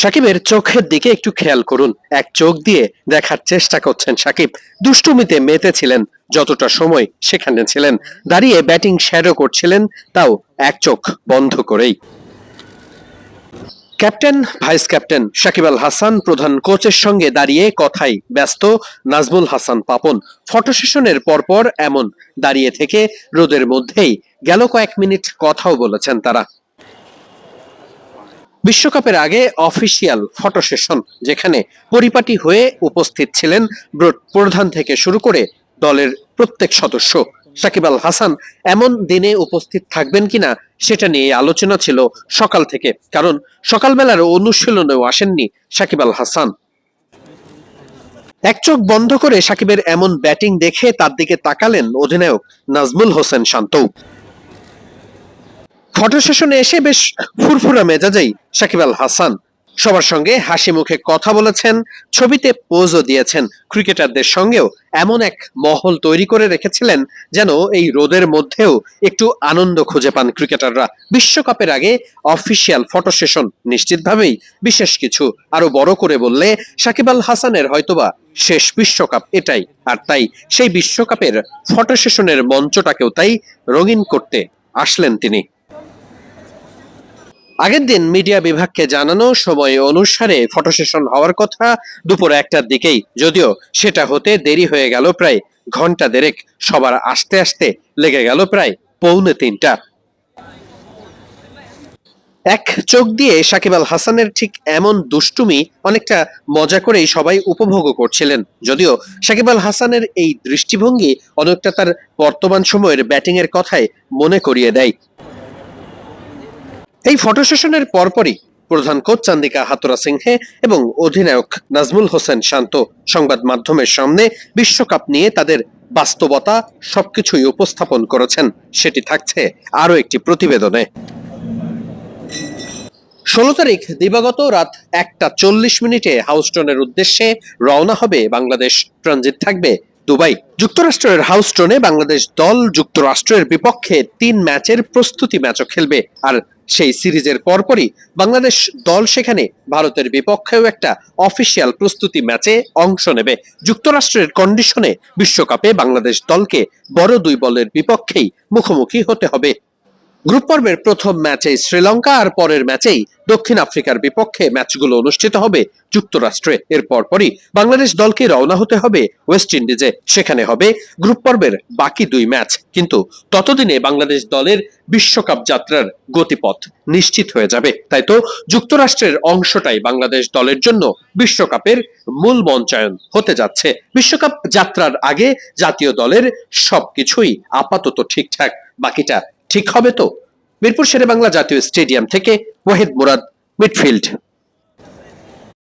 সাকিবের চোখের দিকে একটু খেয়াল করুন। এক চোখ দিয়ে দেখার চেষ্টা করছেন সাকিব। দুষ্টুমিতে মেতেছিলেন, যতটা সময় সেখানে ছিলেন। দাঁড়িয়ে ব্যাটিং শ্যাডো করছিলেন, তাও এক চোখ বন্ধ করেই। Captain, vice captain Shakib Al Hasan প্রধান কোচের সঙ্গে দাঁড়িয়ে কথাই ব্যস্ত, নাজমুল হাসান পাপন। ফটো সেশনের পরপর এমন দাঁড়িয়ে থেকে রোদের মধ্যেই গেল কয়েক মিনিট কথাও বলেছেন তারা। বিশ্বকাপের আগে অফিসিয়াল ফটো সেশন, যেখানে পরিপাটি হয়ে উপস্থিত ছিলেন প্রধান থেকে শুরু করে দলের প্রত্যেক সদস্য। সাকিব আল হাসান এমন দিনে উপস্থিত থাকবেন কিনা সেটা নিয়ে আলোচনা ছিল সকাল থেকে, কারণ সকালবেলার অনুশীলনেও আসেননি সাকিব আল হাসান। এক চোখ বন্ধ করে সাকিবের এমন ব্যাটিং দেখে তার দিকে তাকালেন অধিনায়ক নাজমুল হোসেন শান্তও। ফটো সেশনে এসে বেশ ফুরফুরা মেজাজেই সাকিব আল হাসান সবার সঙ্গে হাসি মুখে কথা বলেছেন, ছবিতে পোজও দিয়েছেন। ক্রিকেটারদের সঙ্গেও এমন এক মহল তৈরি করে রেখেছিলেন যেন এই রোদের মধ্যেও একটু আনন্দ খুঁজে পান ক্রিকেটাররা। বিশ্বকাপের আগে অফিসিয়াল ফটো সেশন নিশ্চিতভাবেই বিশেষ কিছু আরও বড় করে বললে সাকিব আল হাসানের হয়তোবা শেষ বিশ্বকাপ এটাই। আর তাই সেই বিশ্বকাপের ফটো সেশনের মঞ্চটাকেও তাই রঙিন করতে আসলেন তিনি। আগের দিন মিডিয়া বিভাগকে জানানো সময় অনুসারে ফটো সেশন হওয়ার কথা দুপুর একটার দিকেই। যদিও সেটা হতে দেরি হয়ে গেল প্রায় ঘণ্টা দেড়েক। সবার আসতে আসতে লেগে গেল প্রায় পৌনে তিনটা। এক চোখ দিয়ে সাকিব আল হাসানের ঠিক এমন দুষ্টুমি অনেকটা মজা করেই সবাই উপভোগ করছিলেন। যদিও সাকিব আল হাসানের এই দৃষ্টিভঙ্গি অনেকটা তার বর্তমান সময়ের ব্যাটিং এর কথায় মনে করিয়ে দেয়। এই ফটো সেশনের পরপরই প্রধান কোচ চান্দিকা হাতুরা সিংহে এবং অধিনায়ক নাজমুল হোসেন শান্ত সংবাদ মাধ্যমের সামনে বিশ্বকাপ নিয়ে তাদের বাস্তবতা সবকিছুই উপস্থাপন করেছেন। সেটি থাকছে আরও একটি প্রতিবেদনে। ষোলো তারিখ দিবাগত রাত একটা চল্লিশ মিনিটে হাউস্টনের উদ্দেশ্যে রওনা হবে বাংলাদেশ। ট্রানজিট থাকবে দুবাই। যুক্তরাষ্ট্রের হাউস্টনে বাংলাদেশ দল যুক্তরাষ্ট্রের বিপক্ষে তিন ম্যাচের প্রস্তুতি ম্যাচও খেলবে। আর সেই সিরিজের পরপরই বাংলাদেশ দল সেখানে ভারতের বিপক্ষেও একটা অফিসিয়াল প্রস্তুতি ম্যাচে অংশ নেবে। যুক্তরাষ্ট্রের কন্ডিশনে বিশ্বকাপে বাংলাদেশ দলকে বড় দুই বলের বিপক্ষেই মুখোমুখি হতে হবে। গ্রুপ পর্বের প্রথম ম্যাচে শ্রীলঙ্কা আর পরের ম্যাচেই দক্ষিণ আফ্রিকার বিপক্ষে ম্যাচগুলো অনুষ্ঠিত হবে যুক্তরাষ্ট্রে। এর পরপরই বাংলাদেশ দলকে রওনা হতে হবে ওয়েস্ট ইন্ডিজে। সেখানে হবে গ্রুপ পর্বের বাকি দুই ম্যাচ। কিন্তু ততদিনে বাংলাদেশ দলের বিশ্বকাপ যাত্রার গতিপথ নিশ্চিত হয়ে যাবে। তাই তো যুক্তরাষ্ট্রের অংশটাই বাংলাদেশ দলের জন্য বিশ্বকাপের মূল মঞ্চায়ন হতে যাচ্ছে। বিশ্বকাপ যাত্রার আগে জাতীয় দলের সবকিছুই আপাতত ঠিকঠাক। বাকিটা ঠিক হবে তো? মিরপুর শেরে বাংলা জাতীয় স্টেডিয়াম থেকে ওয়াহিদ মুরাদ মিডফিল্ড।